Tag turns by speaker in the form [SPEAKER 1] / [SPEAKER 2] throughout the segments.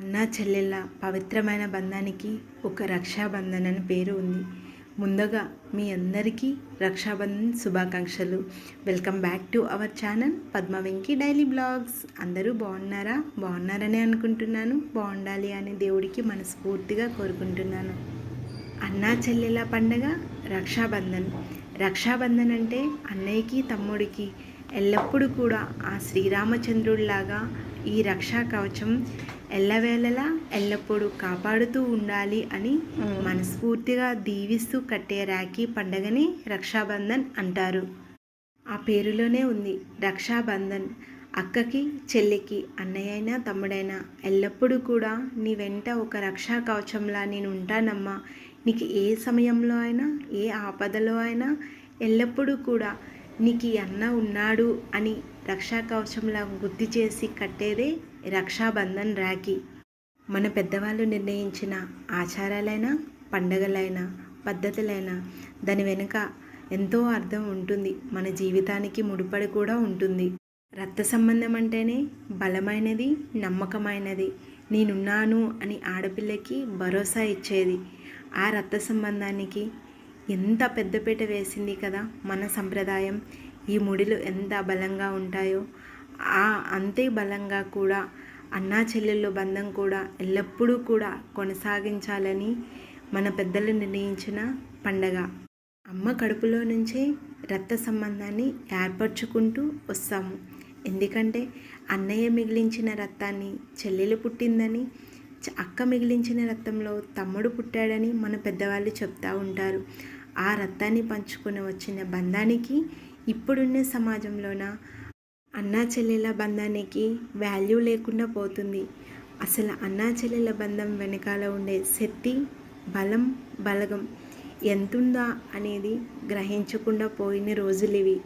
[SPEAKER 1] అన్నా చెల్లెళ్ళ పవిత్రమైన బంధానికి ఒక రక్షాబంధన్ అని పేరు ఉంది. ముందుగా మీ అందరికీ రక్షాబంధన్ శుభాకాంక్షలు. Welcome back to our channel Padmavenki daily blogs. అందరూ బాగున్నారా? బాగున్నారనే అనుకుంటున్నాను. బాగుండాలి అని దేవుడికి మనస్ఫూర్తిగా కోరుకుంటున్నాను. అన్నా చెల్లెల పండగ రక్షాబంధన్. రక్షాబంధన్ అంటే అన్నయ్యకి తమ్ముడికి ఎల్లప్పుడూ కూడా ఆ శ్రీరామచంద్రుడిలాగా ఈ రక్షా కవచం ఎల్లవేళలా ఎల్లప్పుడూ కాపాడుతూ ఉండాలి అని మనస్ఫూర్తిగా దీవిస్తూ కట్టే రాఖీ పండగని రక్షాబంధన్ అంటారు. ఆ పేరులోనే ఉంది రక్షాబంధన్. అక్కకి చెల్లికి అన్నయ్య అయినా తమ్ముడైనా ఎల్లప్పుడూ కూడా నీ వెంట ఒక రక్షా కవచంలా నేను ఉంటానమ్మా. నీకు ఏ సమయంలో అయినా ఏ ఆపదలో అయినా ఎల్లప్పుడూ కూడా నీకు అన్న ఉన్నాడు అని రక్షా కవచంలా గుర్తు చేసి కట్టేదే రక్షాబంధన్ రాఖీ. మన పెద్దవాళ్ళు నిర్ణయించిన ఆచారాలైనా పండగలైనా పద్ధతులైనా దాని వెనుక ఎంతో అర్థం ఉంటుంది. మన జీవితానికి ముడిపడి కూడా ఉంటుంది. రక్త సంబంధం అంటేనే బలమైనది నమ్మకమైనది. నేనున్నాను అని ఆడపిల్లకి భరోసా ఇచ్చేది. ఆ రక్త సంబంధానికి ఎంత పెద్దపీట వేసింది కదా మన సంప్రదాయం. ఈ ముడిలు ఎంత బలంగా ఉంటాయో ఆ అంతే బలంగా కూడా అన్నా చెల్లెళ్ళ బంధం కూడా ఎల్లప్పుడూ కూడా కొనసాగించాలని మన పెద్దలు నిర్ణయించిన పండగ. అమ్మ కడుపులో నుంచే రక్త సంబంధాన్ని ఏర్పరచుకుంటూ వస్తాము. ఎందుకంటే అన్నయ్య మిగిలించిన రక్తాన్ని చెల్లెలు పుట్టిందని అక్క మిగిలించిన రక్తంలో తమ్ముడు పుట్టాడని మన పెద్దవాళ్ళు చెప్తూ ఉంటారు. ఆ రక్తాన్ని పంచుకొని వచ్చిన బంధానికి ఇప్పుడున్న సమాజంలోన? అన్నా చెల్లెల బంధానికి వాల్యూ లేకుండా పోతుంది. అసలు అన్నా చెల్లెల బంధం వెనకాల ఉండే శక్తి బలం బలగం ఎంతుందా అనేది గ్రహించకుండా పోయిన రోజులు ఇవి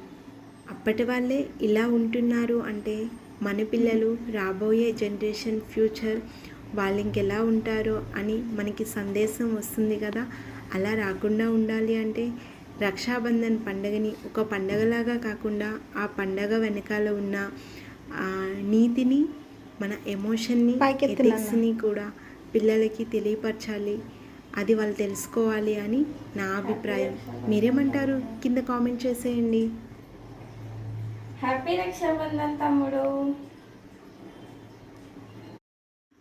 [SPEAKER 1] అప్పటి వాళ్ళే ఇలా ఉంటున్నారు అంటే మన పిల్లలు రాబోయే జనరేషన్ ఫ్యూచర్ వాళ్ళు ఇంకెలా ఉంటారో అని మనకి సందేశం వస్తుంది కదా. అలా రాకుండా ఉండాలి అంటే రక్షాబంధన్ పండగని ఒక పండగలాగా కాకుండా ఆ పండగ వెనకాల ఉన్న ఆ నీతిని మన ఎమోషన్ని. ఎథిక్స్ని కూడా పిల్లలకి తెలియపరచాలి. అది వాళ్ళు తెలుసుకోవాలి అని నా అభిప్రాయం. మీరేమంటారు? కింద కామెంట్ చేసేయండి.
[SPEAKER 2] హ్యాపీ రక్షాబంధన్ తమ్ముడు.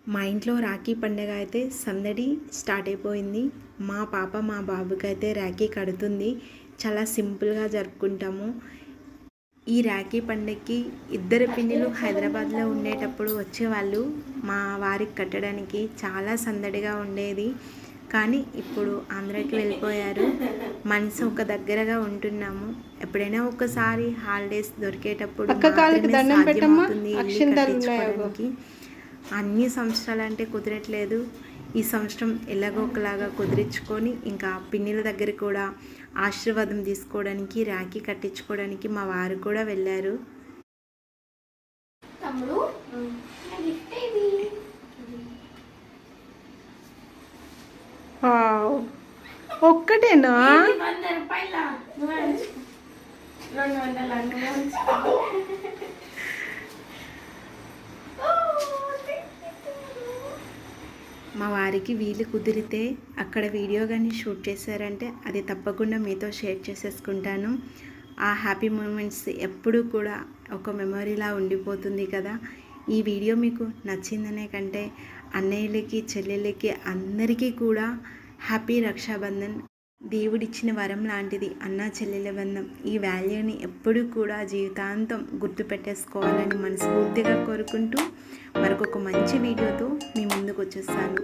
[SPEAKER 1] మా ఇంట్లో రాఖీ పండగ అయితే సందడి స్టార్ట్ అయిపోయింది. మా పాప మా బాబుకి అయితే రాఖీ కడుతుంది. చాలా సింపుల్గా జరుపుకుంటాము. ఈ రాఖీ పండగకి ఇద్దరు పిన్నులు హైదరాబాద్లో ఉండేటప్పుడు వచ్చేవాళ్ళు. మా వారికి కట్టడానికి చాలా సందడిగా ఉండేది. కానీ ఇప్పుడు ఆంధ్రాకి వెళ్ళిపోయారు. మనసు ఒక దగ్గరగా ఉంటున్నాము. ఎప్పుడైనా ఒకసారి హాలిడేస్ దొరికేటప్పుడు మాత్రమే. సాధ్యమవుతుంది అన్ని సంవత్సరాలు అంటే కుదరట్లేదు. ఈ సంవత్సరం ఎలాగో ఒకలాగా కుదిరించుకొని ఇంకా పిన్నిల దగ్గర కూడా ఆశీర్వాదం తీసుకోవడానికి రాఖీ కట్టించుకోవడానికి మా వారు కూడా వెళ్ళారు.
[SPEAKER 2] తమ్ముడు
[SPEAKER 1] ఒక్కటేనా.
[SPEAKER 2] రెండు వందల?
[SPEAKER 1] మా వారికి వీలు కుదిరితే అక్కడ వీడియో కానీ షూట్ చేశారంటే అది తప్పకుండా మీతో షేర్ చేసేసుకుంటాను. ఆ హ్యాపీ మూమెంట్స్ ఎప్పుడూ కూడా ఒక మెమొరీలా ఉండిపోతుంది కదా. ఈ వీడియో మీకు నచ్చిందనే కంటే అన్నయ్యలకి చెల్లెళ్ళకి అందరికీ కూడా హ్యాపీ రక్షాబంధన్. దేవుడిచ్చిన వరం లాంటిది అన్నా చెల్లెల బంధం. ఈ వాల్యూని ఎప్పుడూ కూడా జీవితాంతం గుర్తుపెట్టేసుకోవాలని మనస్ఫూర్తిగా కోరుకుంటూ మరొక మంచి వీడియోతో మీ ముందుకు వచ్చేస్తాను.